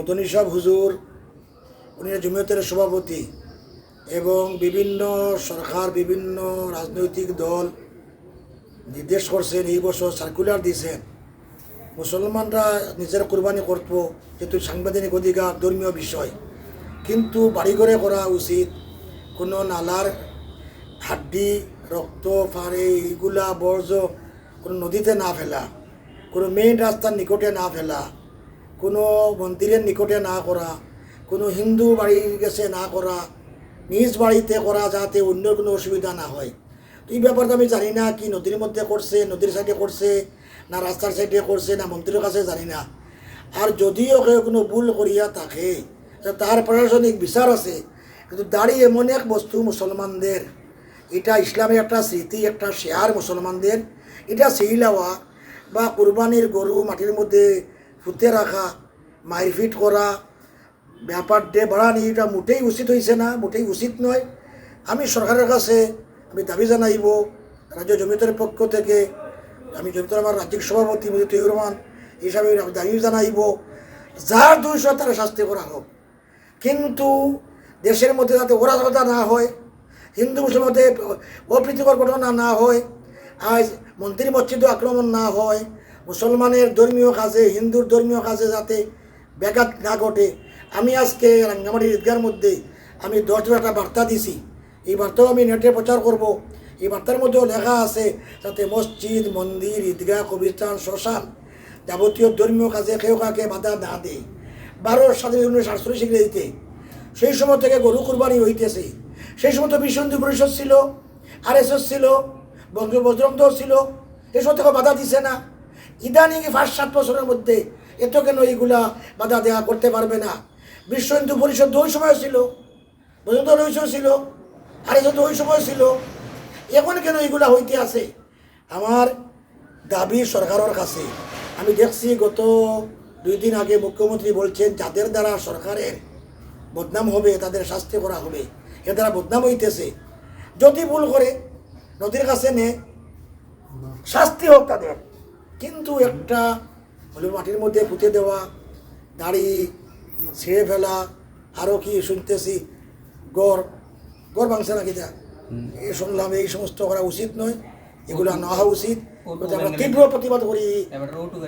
মদনী সাহ হুজুর, উনি জমিয়তের সভাপতি এবং বিভিন্ন সরকার, বিভিন্ন রাজনৈতিক দল নির্দেশ করছেন, এই বছর সার্কুলার দিয়েছেন। মুসলমানরা নিজের কোরবানি করত, যেহেতু সাংবিধানিক অধিকার, ধর্মীয় বিষয়। কিন্তু বাড়িঘরে করা উচিত কোনো নালার হাড্ডি, রক্ত, ফাড়ে এইগুলা বর্জ্য কোনো নদীতে না ফেলা, কোনো মেইন রাস্তার নিকটে না ফেলা। কোনো মন্দিরের নিকটে না করা কোনো হিন্দু বাড়ির কাছে না করা নিজ বাড়িতে করা যাতে অন্য কোনো অসুবিধা না হয়। তো এই ব্যাপারটা আমি জানি না, কি নদীর মধ্যে করছে নদীর সাইডে করছে না রাস্তার সাইডে করছে না মন্দিরের কাছে জানি না। আর যদিও কেউ কোনো ভুল করিয়া থাকে তার প্রশাসনিক বিচার আছে, কিন্তু দাড়ি এমন এক বস্তু মুসলমানদের এটা ইসলামের একটা স্মৃতি, একটা শেয়ার মুসলমানদের এটা সেইলাওয়া বা কুরবানির গরু মাটির মধ্যে ফুতে রাখা, মারপিট করা ব্যাপার ডে বাড়ানি এটা মোটেই উচিত হয়েছে না, মোটেই উচিত নয়। আমি সরকারের কাছে আমি দাবি জানাইব, রাজ্য জমিতের পক্ষ থেকে আমি জমিতর আমার রাজ্যিক সভাপতি তৈর রহমান হিসাবে দাবি জানাইব, যার দুইশো তারা শাস্তি করা হোক। কিন্তু দেশের মধ্যে যাতে ওরাজতা না হয়, হিন্দু মুসলিমের মধ্যে অপ্রীতিকর ঘটনা না হয়, আজ মন্দির মসজিদ আক্রমণ না হয় মুসলমানের ধর্মীয় কাজে, হিন্দুর ধর্মীয় কাজে যাতে ব্যাঘাত না ঘটে, আমি আজকে রাঙ্গামাটির ঈদগার মধ্যে আমি দশ একটা বার্তা দিছি। এই বার্তাও আমি নেটে প্রচার করব। এই বার্তার মধ্যেও লেখা আছে যাতে মসজিদ, মন্দির, ঈদগাহ, কবিরস্থান, শ্মশান যাবতীয় ধর্মীয় কাজে কেউ কাকে বাধা না দেয়। বারো সাথে উনিশশো আটচল্লিশ ইংরেজিতে সেই সময় থেকে গরু কুরবানি হইতেছে। সেই সময় তো বিশ্ব হিন্দু পরিষদ ছিল, আর এস ছিল বঙ্গ বজরং ছিল এসব থেকে বাধা দিছে না। ইদানিং ফার্স্ট সাত বছরের মধ্যে এত কেন এইগুলা বাধা দেওয়া করতে পারবে না? বিশ্ব হিন্দু পরিষদ ওই সময় ছিল। দল ওই সময় ছিল। আর তো ওই সময় ছিল। এখন কেন এইগুলা হইতে আছে? আমার দাবি সরকারের কাছে। আমি দেখছি গত দুই দিন আগে মুখ্যমন্ত্রী বলছেন, যাদের দ্বারা সরকারের বদনাম হবে, তাদের শাস্তি করা হবে। এ দ্বারা বদনাম হইতেছে। যদি ভুল করে, নদীর কাছে নে। শাস্তি হোক তাদের। কিন্তু একটা হলো মাটির মধ্যে পুঁতে দেওয়া দাড়ি ছেড়ে ফেলা আরও কি শুনতেছি? গড় গড় মাংস নাকি যা এই শুনলাম এই সমস্ত করা উচিত নয় এগুলো না হওয়া উচিত আমরা তীব্র প্রতিবাদ করি।